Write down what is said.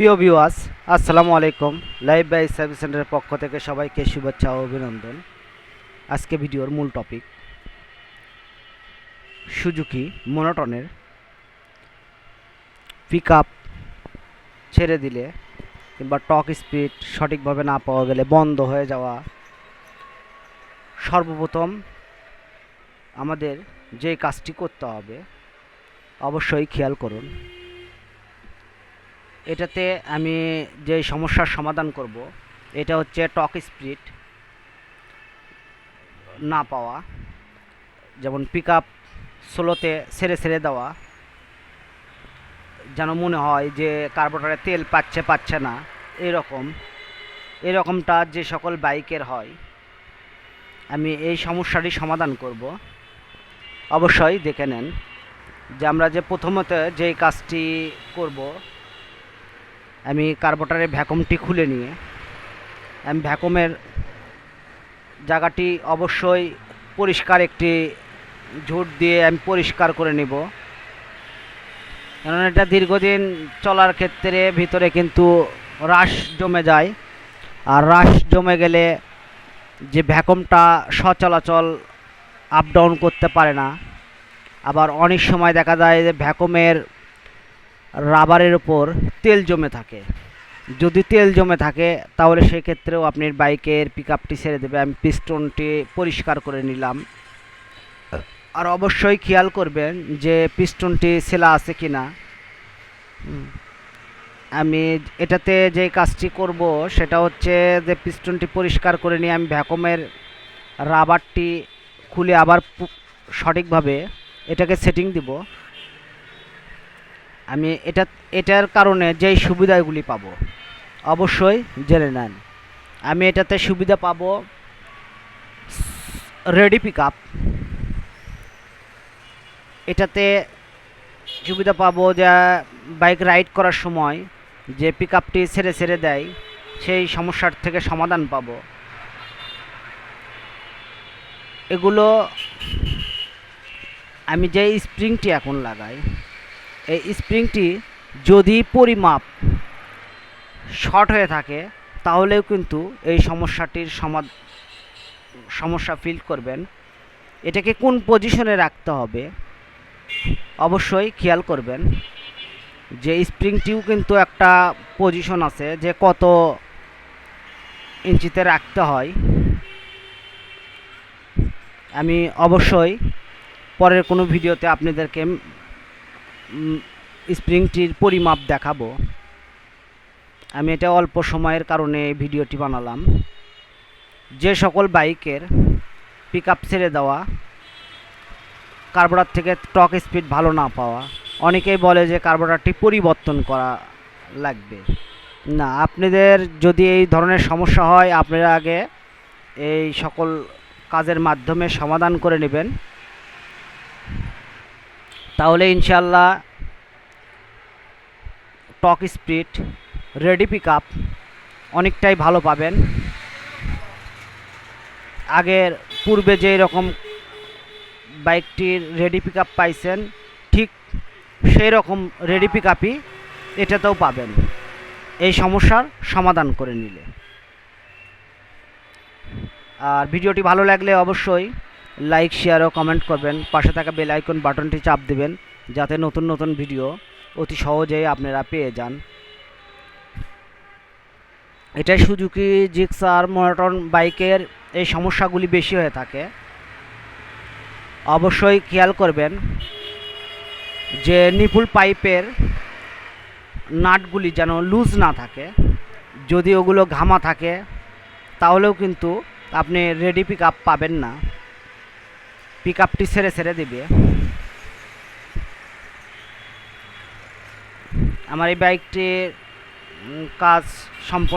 প্রিয় ভিউয়ার্স আসসালামু আলাইকুম। লাইভ বাই সার্ভিস সেন্টারের পক্ষ থেকে সবাইকে শুভেচ্ছা ও অভিনন্দন। আজকে ভিডিওর মূল টপিক সুজুকি মোনোটনের পিক ছেড়ে দিলে কিংবা টক স্পিড সঠিকভাবে না পাওয়া গেলে বন্ধ হয়ে যাওয়া সর্বপ্রথম আমাদের যে কাজটি করতে হবে, অবশ্যই খেয়াল করুন। এটাতে আমি যে সমস্যার সমাধান করব, এটা হচ্ছে টক স্পিড না পাওয়া, যেমন পিক আপ স্লোতে সেরে সেরে দেওয়া, যেন মনে হয় যে কার্বোরেটরে তেল পাচ্ছে পাচ্ছে না, এরকম, এরকমটা যে সকল বাইকের হয়, আমি এই সমস্যাটি সমাধান করব। অবশ্যই দেখে নেন যে আমরা যে প্রথমত যে কাজটি করব আমি কার্বোটারের ভ্যাকুমটি খুলে নিয়ে, আমি ভ্যাকুমের জায়গাটি অবশ্যই পরিষ্কার একটি ঝুট দিয়ে আমি পরিষ্কার করে নিব। কারণ এটা দীর্ঘদিন চলার ক্ষেত্রে ভিতরে কিন্তু রাশ জমে যায়। আর রাশ জমে গেলে যে ভ্যাকুমটা সচলাচল আপ ডাউন করতে পারে না। আবার অনেক সময় দেখা যায় যে ভ্যাকুমের রাবারের উপর তেল জমে থাকে। যদি তেল জমে থাকে তাহলে সেক্ষেত্রেও আপনি বাইকের পিক আপটি ছেড়ে দেবে। আমি পিস্টনটি পরিষ্কার করে নিলাম। আর অবশ্যই খেয়াল করবেন যে পিস্টনটি সেলা আছে কি না। আমি এটাতে যে কাজটি করব সেটা হচ্ছে যে পিস্টনটি পরিষ্কার করে নিয়ে আমি ভ্যাকুমের রাবারটি খুলে আবার সঠিকভাবে এটাকে সেটিং দিব। আমি এটা, এটার কারণে যেই সুবিধাগুলি পাবো, অবশ্যই জেনে নেন। আমি এটাতে সুবিধা পাবো রেডি পিক আপ এটাতে সুবিধা পাবো যে, বাইক রাইড করার সময় যে পিক আপটি ছেড়ে ছেড়ে দেয়, সেই সমস্যার থেকে সমাধান পাবো। এগুলো আমি যে স্প্রিংটি এখন লাগাই এই স্প্রিংটি যদি পরিমাপ শর্ট হয়ে থাকে, তাহলেও কিন্তু এই সমস্যাটির সমা সমস্যা ফিল করবেন। এটাকে কোন পজিশনে রাখতে হবে? অবশ্যই খেয়াল করবেন যে স্প্রিংটিও কিন্তু একটা পজিশন আছে যে কত ইঞ্চিতে রাখতে হয়। আমি অবশ্যই পরের কোনো ভিডিওতে আপনাদেরকে স্প্রিংটির পরিমাপ দেখাবো। আমি এটা অল্প সময়ের কারণে ভিডিওটি বানালাম। যে সকল বাইকের পিক আপ ছেড়ে দেওয়া কার্বোরার থেকে টক স্পিড ভালো না পাওয়া, অনেকেই বলে যে কার্বোরারটি পরিবর্তন করা লাগবে। না, আপনাদের যদি এই ধরনের সমস্যা হয়, আপনারা আগে এই সকল কাজের মাধ্যমে সমাধান করে নেবেন। তাহলে ইনশাল্লাহ talk speed ready pick up অনেকটাই ভালো পাবেন। আগের পূর্বে যেই রকম বাইকটির রেডি পিক আপ পাইছেন, ঠিক সেই রকম রেডি পিক আপই এটাতেও পাবেন। এই সমস্যার সমাধান করে নিলে। আর ভিডিওটি ভালো লাগলে অবশ্যই লাইক শেয়ার ও কমেন্ট করবেন। পাশে থাকা বেল আইকন বাটনটি চাপ দিবেন, যাতে নতুন নতুন ভিডিও অতি সহজেই আপনারা পেয়ে যান। এটাই সুজুকি জিক্সার মনোটন বাইকের এই সমস্যাগুলি বেশি হয়ে থাকে। অবশ্যই খেয়াল করবেন যে নিপুল পাইপের নাটগুলি যেন লুজ না থাকে। যদি ওগুলো ঘামা থাকে, তাহলেও কিন্তু আপনি রেডি পিক আপ পাবেন না। পিক আপটি ছেড়ে ছেড়ে দিবে। আমার এই বাইকটির কাজ সম্পূর্ণ